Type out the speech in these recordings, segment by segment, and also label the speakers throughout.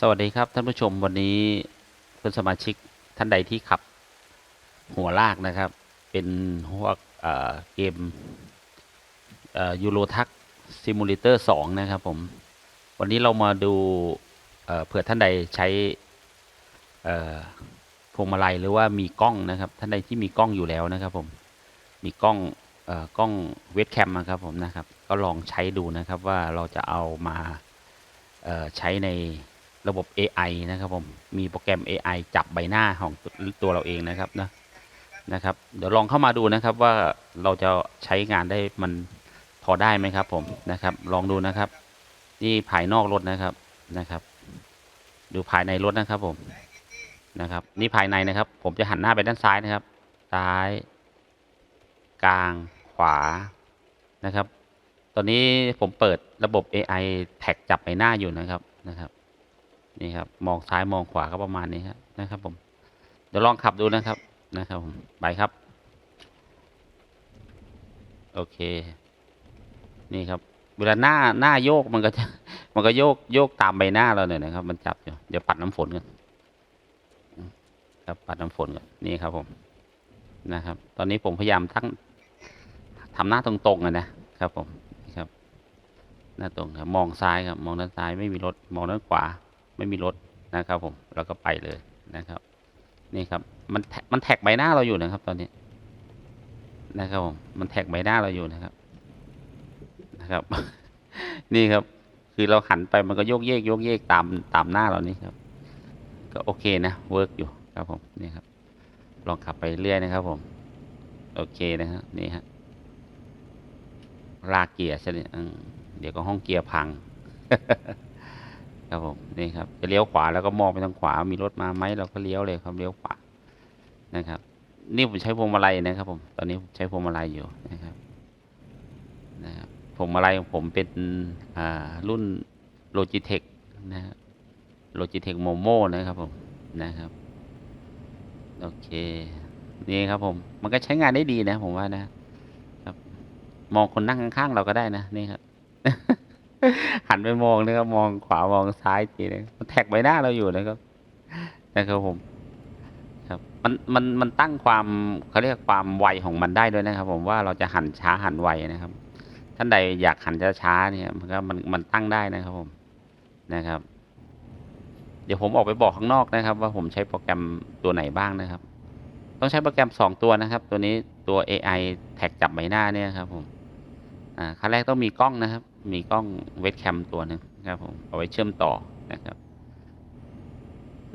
Speaker 1: สวัสดีครับท่านผู้ชมวันนี้เพื่อนสมาชิกท่านใดที่ขับหัวลากนะครับ เป็นพวกเเกมยูโรทักซิมูเลเตอร์สองนะครับผม วันนี้เรามาดูเเผื่อท่านใดใช้พวงมาลัยหรือว่ามีกล้องนะครับ ท่านใดที่มีกล้องอยู่แล้วนะครับผมมีกล้องกล้องเวทแคมนะครับผมนะครับ ก็ลองใช้ดูนะครับว่าเราจะเอามาใช้ใน ระบบ AI นะครับผม มีโปรแกรม AI จับใบหน้าของตัวเราเองนะครับนะนะครับ เดี๋ยวลองเข้ามาดูนะครับว่าเราจะใช้งานได้มันพอได้ไหมครับผมนะครับ ลองดูนะครับ นี่ภายนอกรถนะครับนะครับ ดูภายในรถนะครับผมนะครับ นี่ภายในนะครับ ผมจะหันหน้าไปด้านซ้ายนะครับ ซ้าย กลางขวานะครับ ตอนนี้ผมเปิดระบบ AI แท็กจับใบหน้าอยู่นะครับนะครับ นี่ครับ มองซ้ายมองขวาก็ประมาณนี้ครับนะครับ ผม เดี๋ยวลองขับดูนะครับนะครับผมไปครับ โอเค นี่ครับ เวลาหน้าหน้าโยกมันก็จะมันก็โยกโยกตามใบหน้าเราเนี่ยนะครับ มันจับอยู่เดี๋ยวปัดน้ำฝนกันครับปัดน้ำฝนกันนี่ครับ ผมนะครับ ตอนนี้ผมพยายามทั้งทำหน้าตรงๆอะนะครับผมนี่ครับ หน้าตรงครับ มองซ้ายครับ มองด้านซ้ายไม่มีรถ มองด้านขวา ไม่มีรถนะครับผมแล้วก็ไปเลยนะครับ นี่ครับ มันมันแท็กใบหน้าเราอยู่นะครับ ตอนนี้นะครับผมมันแท็กใบหน้าเราอยู่นะครับนะครับ นี่ครับ คือเราหันไปมันก็โยกเยกโยกเยกตามตามหน้าเรานี่ครับ ก็โอเคนะเวิร์กอยู่ครับผมนี่ครับ ลองขับไปเรื่อยนะครับ ผม โอเคนะครับนี่ฮะลากเกียร์ใช่ไหมเดี๋ยวก็ห้องเกียร์พัง ครับผมนี่ครับจะเลี้ยวขวาแล้วก็มองไปทางขวา มีรถมาไหมเราก็เลี้ยวเลยครับเลี้ยวขวานะครับ นี่ผมใช้พวงมาลัยนะครับ ผมตอนนี้ผมใช้พวงมาลัยอยู่นะครับนะครับพวงมาลัยของผมเป็นอ่ารุ่น Logitech นะครับ Logitech Momo นะครับผมนะครับโอเคนี่ครับผม มันก็ใช้งานได้ดีนะ ผมว่านะครับ มองคนนั่งข้างๆเราก็ได้นะนี่ครับ หันไปมองนะครับ มองขวามองซ้ายทีนึงมันแท็กใบหน้าเราอยู่นะครับนะครับผม ครับ มันมันมันตั้งความเขาเรียกความไวของมันได้ด้วยนะครับ ผมว่าเราจะหันช้าหันไวนะครับ ท่านใดอยากหันช้าเนี่ยมันก็มันมันตั้งได้นะครับผมนะครับ เดี๋ยวผมออกไปบอกข้างนอกนะครับ ว่าผมใช้โปรแกรมตัวไหนบ้างนะครับ ต้องใช้โปรแกรมสองตัวนะครับ ตัวนี้ตัว AI แท็กจับใบหน้าเนี่ยครับผมอ่าขั้นแรกต้องมีกล้องนะครับ มีกล้องเวทแคมตัวหนึ่งครับผมเอาไว้เชื่อมต่อนะครับ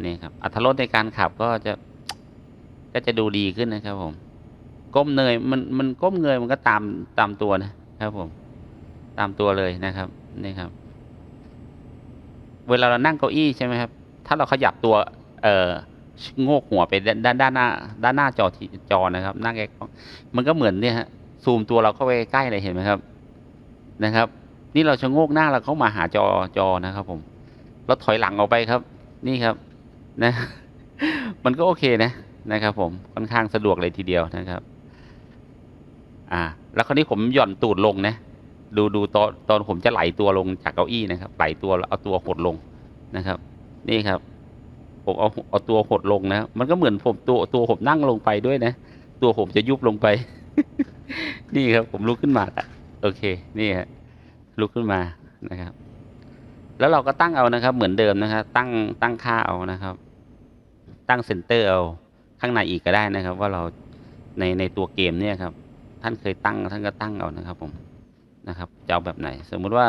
Speaker 1: นี่ครับอัตรถรสในการขับก็จะก็จะดูดีขึ้นนะครับ ผม ก้มเงยมันมันก้มเงยมันก็ตามตามตัวนะครับ ผม ตามตัวเลยนะครับนี่ครับ เวลาเรานั่งเก้าอี้ใช่ไหมครับ ถ้าเราขยับตัว เอ่อโงกหัวไปด้านด้านหน้า ด้านหน้าจอจอนะครับหน้าแกมันก็เหมือนเนี่ยฮะซูมตัวเราเข้าไปใกล้เลยเห็นไหมครับ นะครับ นี่เราชะโงกหน้าเราเข้ามาหาจอจอนะครับ ผม แล้วถอยหลังออกไปครับ นี่ครับ นะ มันก็โอเคนะนะครับ ผมค่อนข้างสะดวกเลยทีเดียวนะครับ อ่า แล้วคราวนี้ผมหย่อนตูดลงนะดูดูตอนตอนผมจะไหลตัวลงจากเก้าอี้นะครับ ไหลตัวเอาตัวหดลงนะครับ นี่ครับ ผมเอาเอาตัวหดลงนะ มันก็เหมือนผมตัวตัวผมนั่งลงไปด้วยนะ ตัวผมจะยุบลงไป นี่ครับ ผมลุกขึ้นมาละโอเค นี่ฮะ ลุกขึ้นมานะครับ แล้วเราก็ตั้งเอานะครับ เหมือนเดิมนะครับ ตั้งตั้งค่าเอานะครับ ตั้งเซนเตอร์เอาข้างในอีกก็ได้นะครับ ว่าเราในในตัวเกมเนี่ยครับ ท่านเคยตั้งท่านก็ตั้งเอานะครับ ผมนะครับจะเอาแบบไหน สมมุติว่า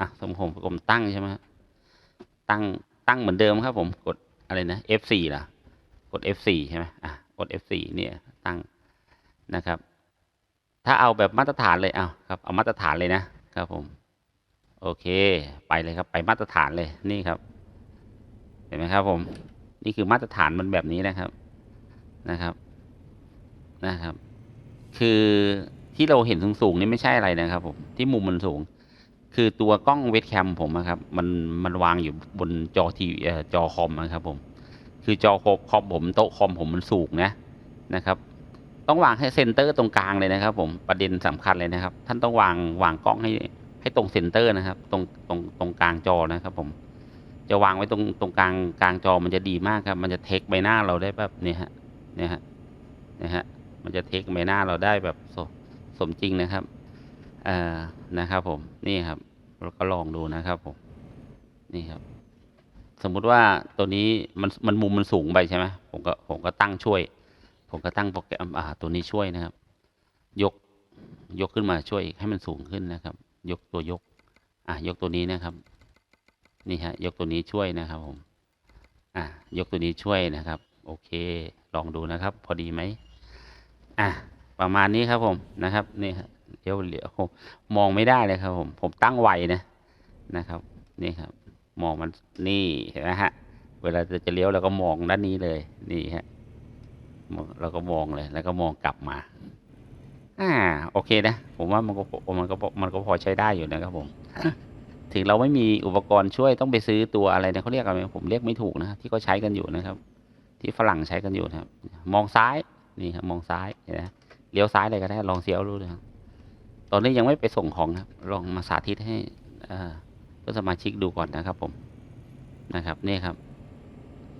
Speaker 1: อะสมผมผมตั้งใช่ไหมตั้งตั้งเหมือนเดิมครับ ผมกดอะไรนะ F4 ล่ะ กด F4 ใช่ไหมอะกด F4 เนี่ยตั้งนะครับ ถ้าเอาแบบมาตรฐานเลยเอาครับเอามาตรฐานเลยนะครับผม โอเค ไปเลยครับ ไปมาตรฐานเลยนี่ครับ เห็นไหมครับ ผม นี่คือมาตรฐานมันแบบนี้นะครับนะครับนะครับ คือที่เราเห็นสูงๆนี่ไม่ใช่อะไรนะครับ ผมที่มุมมันสูง คือตัวกล้องเวทแคมผมนะครับ มันมันวางอยู่บนจอทีเอ่อจอคอมนะครับ ผม คือจอคอมผมโต๊ะคอมผมมันสูงนะนะครับ ต้องวางให้เซนเตอร์ตรงกลางเลยนะครับ ผมประเด็นสำคัญเลยนะครับ ท่านต้องวางวางกล้องให้ ให้ตรงเซนเตอร์นะครับ ตรงตรงตรงกลางจอนะครับ ผม จะวางไว้ตรงตรงกลางกลางจอมันจะดีมากครับ มันจะเทคใบหน้าเราได้แบบเนี่ยฮะเนี่ยฮะเนี่ยฮะมันจะเทคใบหน้าเราได้แบบสสมจริงนะครับเอ่อนะครับ ผมนี่ครับเราก็ลองดูนะครับผมนี่ครับ สมมุติว่าตัวนี้มันมันมุมมันสูงไปใช่ไหมผมก็ผมก็ตั้งช่วย ผมก็ตั้งโปรแกรมอ่าตัวนี้ช่วยนะครับ ยกยกขึ้นมาช่วยให้มันสูงขึ้นนะครับ ยกตัวยก อะยกตัวนี้นะครับ นี่ฮะยกตัวนี้ช่วยนะครับผม อะยกตัวนี้ช่วยนะครับ โอเค ลองดูนะครับ พอดีไหมอะประมาณนี้ครับผมนะครับนี่ฮะเดี๋ยวเดี๋ยวมองไม่ได้เลยครับ ผม ผมตั้งไวนะนะครับ นี่ครับ มองมันนี่เห็นไหมฮะ เวลาจะจะเลี้ยวเราก็มองด้านนี้เลย นี่ฮะเราก็มองเลย แล้วก็มองกลับมา อ่าโอเคนะ ผมว่ามันก็มันก็มันก็พอใช้ได้อยู่นะครับผม ถึงเราไม่มีอุปกรณ์ช่วยต้องไปซื้อตัวอะไรเนี่ยเขาเรียกอะไรผมเรียกไม่ถูกนะที่เขาใช้กันอยู่นะครับ ที่ฝรั่งใช้กันอยู่นะครับ มองซ้ายนี่ครับมองซ้ายเห็นะเลี้ยวซ้ายเลยก็ได้ลองเสียวดูนะครับตอนนี้ยังไม่ไปส่งของครับ ลองมาสาธิตให้เพื่อนสมาชิกดูก่อนนะครับ ผมนะครับนี่ครับ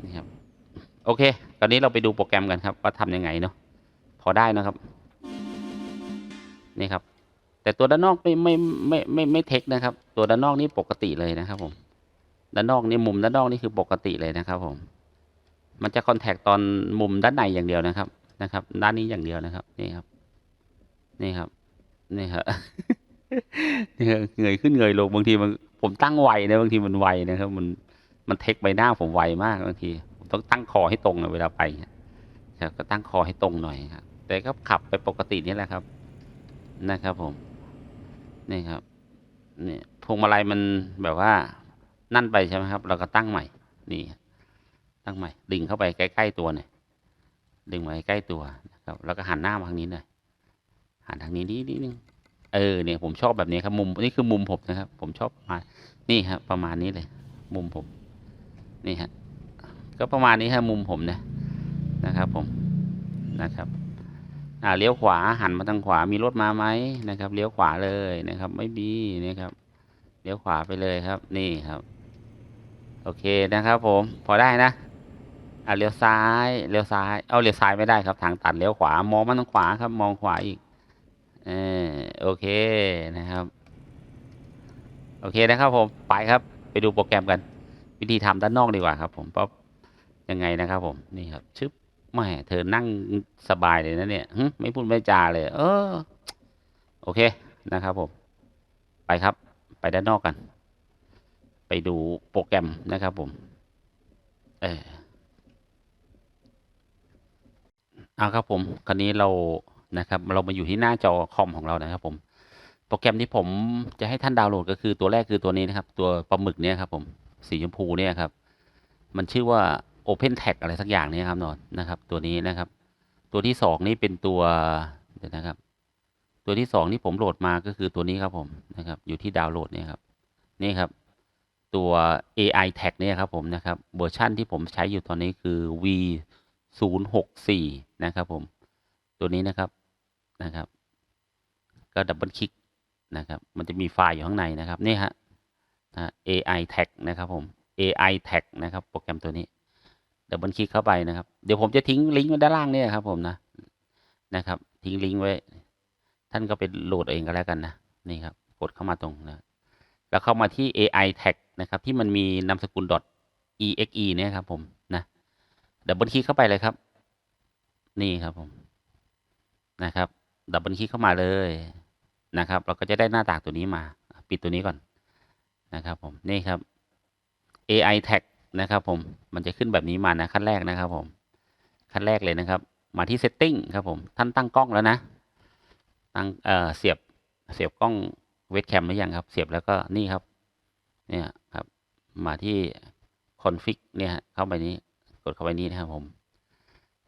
Speaker 1: นี่ครับ โอเค ตอนนี้เราไปดูโปรแกรมกันครับว่าทำยังไงเนาะพอได้นะครับ นี่ครับ แต่ตัวด้านนอกไม่ไม่ไม่ไม่ไม่เทคนะครับ ตัวด้านนอกนี่ปกติเลยนะครับ ผม ด้านนอกนี่มุมด้านนอกนี่คือปกติเลยนะครับ ผม มันจะคอนแทคตอนมุมด้านในอย่างเดียวนะครับ นะครับ ด้านนี้อย่างเดียวนะครับ นี่ครับ นี่ครับ นี่ครับเงยขึ้นเงยลงบางทีมันผมตั้งไวนะบางทีมันไวนะครับ มันมันเทคใบหน้าผมไวมากบางทีผมต้องตั้งคอให้ตรงนะเวลาไปครับก็ตั้งคอให้ตรงหน่อยครับแต่ก็ขับไปปกตินี่แหละครับ นะครับผมนี่ครับนี่พวงมาลัยมันแบบว่านั่นไปใช่ไหมครับ เราก็ตั้งใหม่ นี่ ตั้งใหม่ ดึงเข้าไปใกล้ๆตัวหน่อยดึงมาใกล้ตัวนะครับ แล้วก็หันหน้ามาทางนี้หน่อยหันทางนี้นิดนึงเออเนี่ยผมชอบแบบนี้ครับมุมนี่คือมุมผมนะครับ ผมชอบประมาณนี่ครับประมาณนี้เลย มุมผม นี่ฮะก็ประมาณนี้ครับมุมผมนะนะครับ ผมนะครับ อ่าเลี้ยวขวาหันมาทางขวามีรถมาไหมนะครับเลี้ยวขวาเลยนะครับ ไม่มีนะครับเลี้ยวขวาไปเลยครับ นี่ครับ โอเคนะครับผมพอได้นะอ่าเลี้ยวซ้ายเลี้ยวซ้าย เอาเลี้ยวซ้ายไม่ได้ครับ ทางตัดเลี้ยวขวามองมาทางขวาครับ มองขวาอีกเออโอเคนะครับ โอเคนะครับผมไปครับ ไปดูโปรแกรมกัน วิธีทำด้านนอกดีกว่าครับ ผมเพราะยังไงนะครับ ผมนี่ครับชึบ แม่เธอนั่งสบายเลยนะเนี่ยไม่พูดไม่จาเลย เออ โอเคนะครับผม ไปครับ ไปด้านนอกกัน ไปดูโปรแกรมนะครับผม เออเอาครับผม คราวนี้เรานะครับ เรามาอยู่ที่หน้าจอคอมของเรานะครับผม โปรแกรมที่ผมจะให้ท่านดาวน์โหลดก็คือตัวแรกคือตัวนี้นะครับ ตัวปลาหมึกเนี่ยครับผม สีชมพูเนี่ยครับ มันชื่อว่า Open Tag อะไรสักอย่างนี่ยครับนอนนะครับ ตัวนี้นะครับ ตัวที่สองนี่เป็นตัวเดี๋ยวนะครับ ตัวที่สองที่ผมโหลดมาก็คือตัวนี้ครับผมนะครับ อยู่ที่ดาวน์โหลดเนี่ยครับ นี่ครับ ตัว AI Tag เนี่ยครับผมนะครับเวอร์ชันที่ผมใช้อยู่ตอนนี้คือ V 0 6 4นะครับผม ตัวนี้นะครับนะครับ ก็ดับเบิลคลิกนะครับ มันจะมีไฟล์อยู่ข้างในนะครับ นี่ฮะนะ AI Tag นะครับผม AI Tag นะครับ โปรแกรมตัวนี้ ดับเบิลคลิกเข้าไปนะครับ เดี๋ยวผมจะทิ้งลิงก์ไว้ด้านล่างเนี่ยครับ ผมนะนะครับ ทิ้งลิงก์ไว้ ท่านก็ไปโหลดเองก็แล้วกันนะนี่ครับ กดเข้ามาตรงนะแล้วเข้ามาที่ AI tag นะครับ ที่มันมีนามสกุล .exe เนี่ยครับ ผมนะดับเบิลคลิกเข้าไปเลยครับ นี่ครับผมนะครับดับเบิลคลิกเข้ามาเลยนะครับ เราก็จะได้หน้าตางตัวนี้มา ปิดตัวนี้ก่อนนะครับ ผมนี่ครับ AI tag นะครับผมมันจะขึ้นแบบนี้มานะขั้นแรกนะครับผมขั้นแรกเลยนะครับ มาที่ setting ครับผมท่านตั้งกล้องแล้วนะตั้งเอ่อเสียบเสียบกล้องเวทแคมหรือยังครับ เสียบแล้วก็นี่ครับเนี่ยครับมาที่ config เนี่ยเข้าไปนี้กดเข้าไปนี้นะครับผม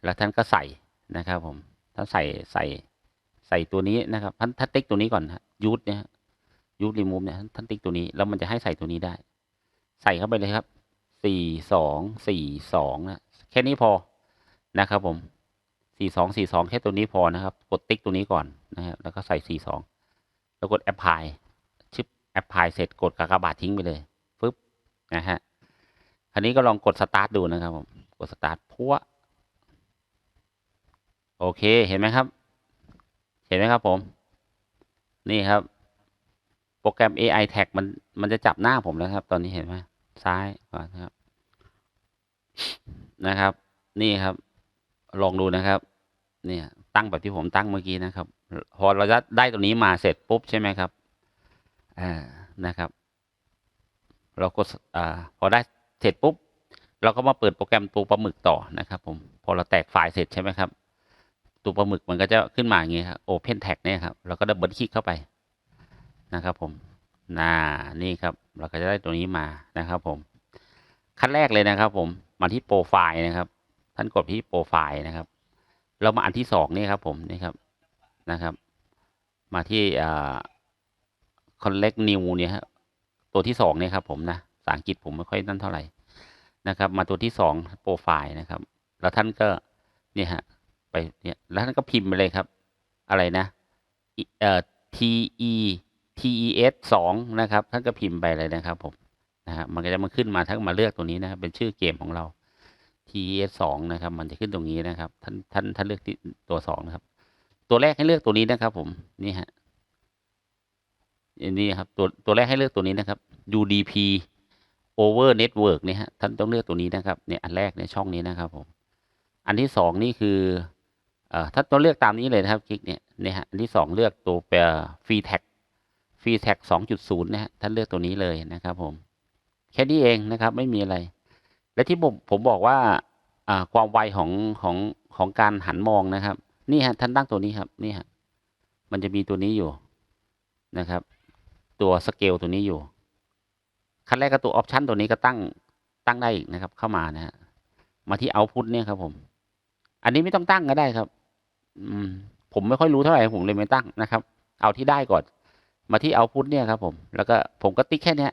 Speaker 1: แล้วท่านก็ใส่นะครับผมท่านใส่ใส่ใส่ตัวนี้นะครับท่านท่านติ๊กตัวนี้ก่อนฮะยูทเนี่ยยูทรีมูฟเนี่ยท่านติ๊กตัวนี้แล้วมันจะให้ใส่ตัวนี้ได้ ใส่เข้าไปเลยครับ สี่สองสี่สองนะแค่นี้พอนะครับผมสี่สองสี่สองแค่ตัวนี้พอนะครับ กดติ๊กตัวนี้ก่อนนะครับแล้วก็ใส่สี่สองแล้วกดแอปพลายชิปแอปพลายเสร็จกดกากบาททิ้งไปเลยฟึบนะฮะอันนี้ก็ลองกดสตาร์ทดูนะครับผมกดสตาร์ทพัวโอเคเห็นไหมครับ เห็นไหมครับผม นี่ครับ โปรแกรม AI tag มันมันจะจับหน้าผมแล้วครับ ตอนนี้เห็นไหม ซ้ายขวานครับ นะครับ นี่ครับ ลองดูนะครับ เนี่ย ตั้งแบบที่ผมตั้งเมื่อกี้นะครับ พอเราได้ตัวนี้มาเสร็จปุ๊บใช่ไหมครับอ่านะครับ เรากดอ่าพอได้เสร็จปุ๊บ เราก็มาเปิดโปรแกรมตัวปลาหมึกต่อนะครับ ผม พอเราแตกไฟล์เสร็จใช่ไหมครับ ตัวปลาหมึกมันก็จะขึ้นมาอย่างงี้ครับ Open Tag เนี่ยครับ เราก็ดับเบิลคลิกเข้าไปนะครับ ผมน่านี่ครับ เราก็จะได้ตัวนี้มานะครับผมขั้นแรกเลยนะครับผมมาที่โปรไฟล์นะครับ ท่านกดที่โปรไฟล์นะครับ เรามาอันที่สองนี่ครับผมนี่ครับนะครับ มาที่อ่า collect new เนี่ยฮะตัวที่สองเนี่ยครับผมนะภาษาอังกฤษผมไม่ค่อยนั่นเท่าไหร่นะครับ มาตัวที่สองโปรไฟล์นะครับ แล้วท่านก็เนี่ยฮะไปเนี่ยแล้วท่านก็พิมพ์ไปเลยครับ อะไรนะเอ่อ t t e s สองนะครับท่านก็พิมพ์ไปเลยนะครับผมนะฮะมันก็จะมาขึ้นมาท่านมาเลือกตัวนี้นะครับเป็นชื่อเกมของเรา t e s สองนะครับ มันจะขึ้นตรงนี้นะครับ ท่านท่านท่านเลือกที่ตัวสองนะครับ ตัวแรกให้เลือกตัวนี้นะครับ ผมนี่ฮะนี่ครับตัวตัวแรกให้เลือกตัวนี้นะครับ UDP over network เนี่ยฮะท่านต้องเลือกตัวนี้นะครับเนี่ยอันแรกในช่องนี้นะครับผมอันที่สองนี่คือเอ่อถ้านต้องเลือกตามนี้เลยนะครับคลิกเนี่ยเนี่ยฮะอันที่สองเลือกตัวเปฟรีแท็ก ฟรีแท็กสองจุดศูนย์นะฮะท่านเลือกตัวนี้เลยนะครับผม แค่นี้เองนะครับไม่มีอะไร และที่ผมผมบอกว่าความไวของของของการหันมองนะครับ นี่ฮะท่านตั้งตัวนี้ครับนี่ฮะมันจะมีตัวนี้อยู่นะครับ ตัวสเกลตัวนี้อยู่ขั้นแรกก็ตัวออปชันตัวนี้ก็ตั้งตั้งได้อีกนะครับ เข้ามานะฮะมาที่เอาพุทเนี่ยครับผม อันนี้ไม่ต้องตั้งก็ได้ครับ อืมผมไม่ค่อยรู้เท่าไหร่ผมเลยไม่ตั้งนะครับ เอาที่ได้ก่อน มาที่เอาพุทเนี่ยครับผมแล้วก็ผมก็ติ๊กแค่เนี้ย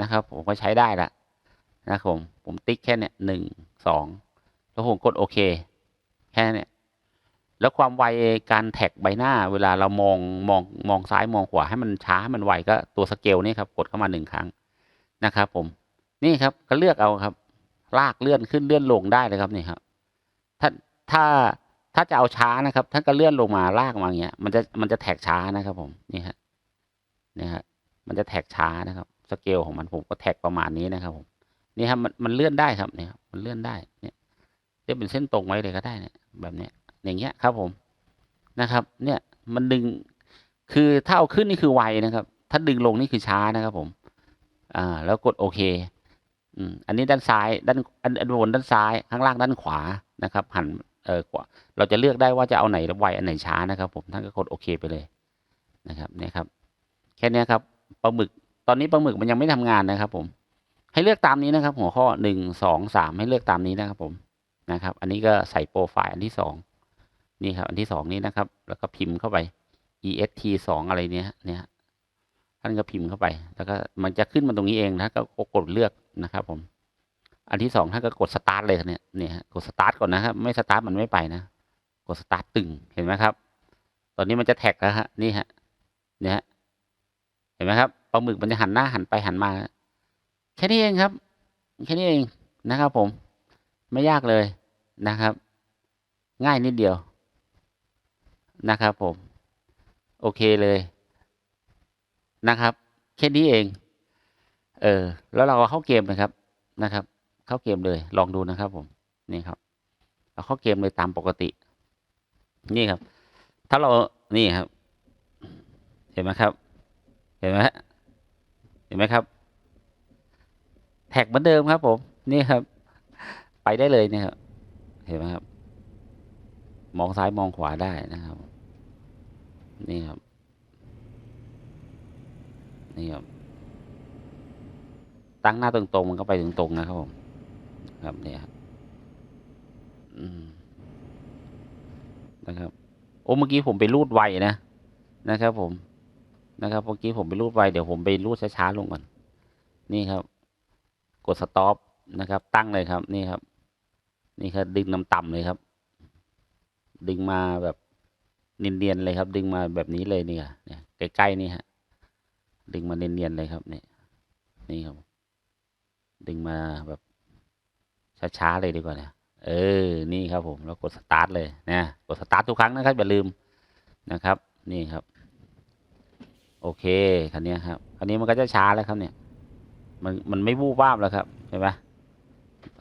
Speaker 1: นะครับ ผมก็ใช้ได้ละนะครับผมผมติ๊กแค่เนี้ยหนึ่งสองแล้วผมกดโอเค แค่เนี้ยแล้วความไวการแท็กใบหน้า เวลาเรามองมองมองซ้ายมองขวาให้มันช้าให้มันไวก็ตัวสเกลนี่ครับกดเข้ามาหนึ่งครั้งนะครับ ผมนี่ครับก็เลือกเอาครับ ลากเลื่อนขึ้นเลื่อนลงได้เลยครับนี่ครับ ถ้าถ้าถ้าจะเอาช้านะครับท่านก็เลื่อนลงมาลากมาอย่างเงี้ยมันจะมันจะแท็กช้านะครับ ผมนี่ฮะ นี่ฮะมันจะแท็กช้านะครับสเกลของมันผมก็แท็กประมาณนี้นะครับผมนี่ครับมันมันเลื่อนได้ครับเนี่ยครับมันเลื่อนได้เนี่ยเรียกเป็นเส้นตรงไว้เลยก็ได้เนี่ยแบบเนี้ยอย่างเงี้ยครับผมนะครับ เนี่ยมันดึงคือถ้าเอาขึ้นนี่คือไวนะครับ ถ้าดึงลงนี่คือช้านะครับผมอ่าแล้วกดโอเคอืมอันนี้ด้านซ้ายด้านอันบนด้านซ้ายข้างล่างด้านขวานะครับหันเออขวาเราจะเลือกได้ว่าจะเอาไหนไวอันไหนช้านะครับ ผมท่านก็กดโอเคไปเลยนะครับเนี่ยครับ ค่นี้ครับปลาหมึก ตอนนี้ปลาหมึกมันยังไม่ทำงานนะครับ ผม ให้เลือกตามนี้นะครับ หัวข้อหนึ่งสองสามให้เลือกตามนี้นะครับ ผมนะครับ อันนี้ก็ใส่โปรไฟล์อันที่สองนี่ครับ อันที่สองนี้นะครับ แล้วก็พิมพ์เข้าไป est สองอะไรเนี้ยเนี่ยท่านก็พิมพ์เข้าไป แล้วก็มันจะขึ้นมาตรงนี้เองนะก็กดเลือกนะครับ ผม อันที่สองท่านก็กดสตาร์ทเลยเนี่ยเนี่ยกดสตาร์ทก่อนนะครับ ไม่สตาร์ทมันไม่ไปนะ กดสตาร์ทตึงเห็นไหมครับ ตอนนี้มันจะแท็กแล้วฮะนี่ฮะเนี่ยฮะ ห็นไหมครับปลาหมึกมันจะหันหน้าหันไปหันมา แค่นี้เองครับ แค่นี้เองนะครับ ผม ไม่ยากเลยนะครับ ง่ายนิดเดียวนะครับ ผม โอเคเลยนะครับ แค่นี้เอง เออ แล้วเราก็เข้าเกมนะครับนะครับ เข้าเกมเลย ลองดูนะครับ ผมนี่ครับเราเข้าเกมเลยตามปกติ นี่ครับ ถ้าเรานี่ครับ เห็นไหมครับ เห็นไหมเห็นไหมครับ แท็กเหมือนเดิมครับ ผม นี่ครับ ไปได้เลยเนี่ยครับ เห็นไหมครับ มองซ้ายมองขวาได้นะครับ นี่ครับ นี่ครับ ตั้งหน้าตรงๆมันก็ไปตรงๆนะครับผม ครับเนี่ยครับนะครับ โอ้เมื่อกี้ผมไปรูดไวนะนะครับผม นะครับเมื่อกี้ผมไปรูดไวเดี๋ยวผมไปรูดช้าๆลงก่อน นี่ครับ กดสต็อปนะครับ ตั้งเลยครับ นี่ครับ นี่ครับดึงน้ำต่ำเลยครับ ดึงมาแบบเนียนๆเลยครับ ดึงมาแบบนี้เลยเนี่ยเนี่ยใกล้ๆนี่ฮะดึงมาเนียนๆเลยครับเนี่ยนี่ครับ ดึงมาแบบช้าๆเลยดีกว่าเนี่ยเออ นี่ครับผม แล้วกดสตาร์ทเลยนะ กดสตาร์ททุกครั้งนะครับอย่าลืมนะครับ นี่ครับ โอเคคันนี้ครับคันนี้มันก็จะช้าแล้วครับเนี่ย มันมันไม่วูบวาบแล้วครับเห็นปะ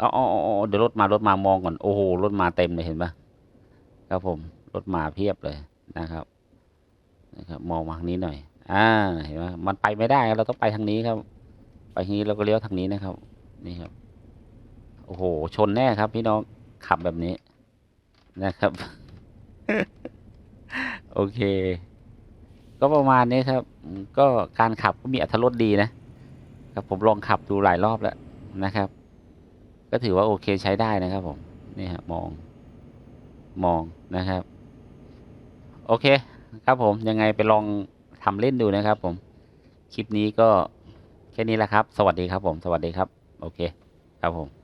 Speaker 1: อ๋ออ๋ออ๋อเดี๋ยวรถมารถมามองก่อนโอ้โหรถมาเต็มเลยเห็นปะครับผมรถมาเพียบเลยนะครับนะครับ มองมาทางนี้หน่อย อ่าเห็นไหมมันไปไม่ได้เราต้องไปทางนี้ครับ ไปทางนี้เราก็เลี้ยวทางนี้นะครับ นี่ครับ โอ้โหชนแน่ครับ พี่น้องขับแบบนี้นะครับ โอเค ก็ประมาณนี้ครับ ก็การขับก็มีอัตรสดีนะครับผมลองขับดูหลายรอบแล้วนะครับ ก็ถือว่าโอเคใช้ได้นะครับผมนี่ฮะมองมองนะครับ โอเคครับผมยังไงไปลองทำเล่นดูนะครับ ผมคลิปนี้ก็แค่นี้แหละครับ สวัสดีครับผม สวัสดีครับ โอเค ครับผม